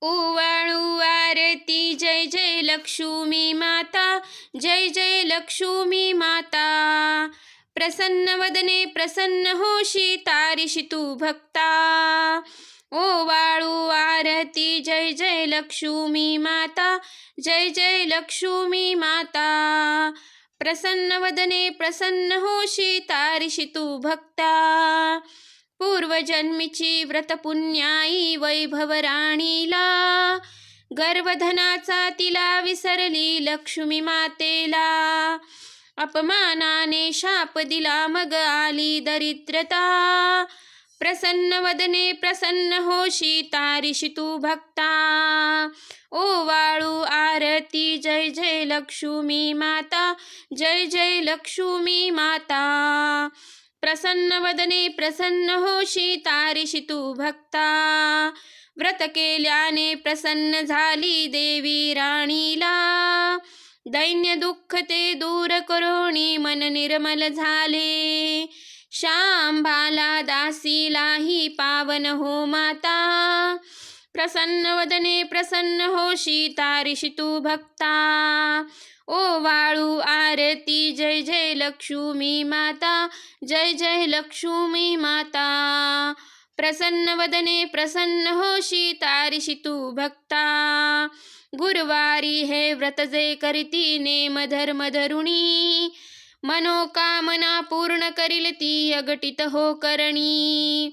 उवाळू आरती जय जय लक्ष्मी माता जय जय लक्ष्मी माता. प्रसन्न वदने प्रसन्न होशी तारिशी तू भक्ता. ओवाळू आरती जय जय लक्ष्मी माता जय जय लक्ष्मी माता. प्रसन्न वदने प्रसन्न होशी तारिशी तू भक्ता. पूर्वजन्मीची व्रतपुण्याई वैभव राणीला गर्वधनाचा तिला विसरली लक्ष्मी मातेला. अपमानाने शाप दिला मग आली दरिद्रता. प्रसन्न वदने प्रसन्न होशी तारिशी तू भक्ता. ओ वाळू आरती जय जय लक्ष्मी माता जय जय लक्ष्मी माता. प्रसन्न वदने प्रसन्न होशी तारिशी तू भक्ता. व्रत केल्याने प्रसन्न झाली देवी राणीला. दैन्य दुःख ते दूर करोणी मन निर्मल झाले. शांभाला दासीलाही पावन हो माता. प्रसन्न वदने प्रसन्न होशी तारिशी तू भक्ता. ओ वाळू आरती जय जय लक्ष्मी माता जय जय लक्ष्मी माता। प्रसन्न वदने प्रसन्न होशी तारिशी तू भक्ता। गुरुवारी हे व्रत जे करीती नेम धर्म धरुणी। मनोकामना पूर्ण करील ती अगटित हो करणी।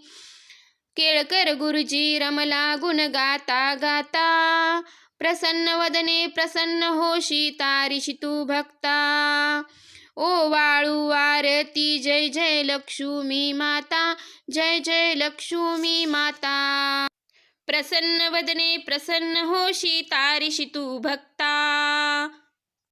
केळकर गुरुजी रमला गुण गाता गाता। प्रसन्न वदने प्रसन्न होशी तारिशी तू भक्ता। ओ वाळू आरती जय जय लक्ष्मी माता जय जय लक्ष्मी माता। प्रसन्न वदने प्रसन्न होशी तारिशी तू भक्ता।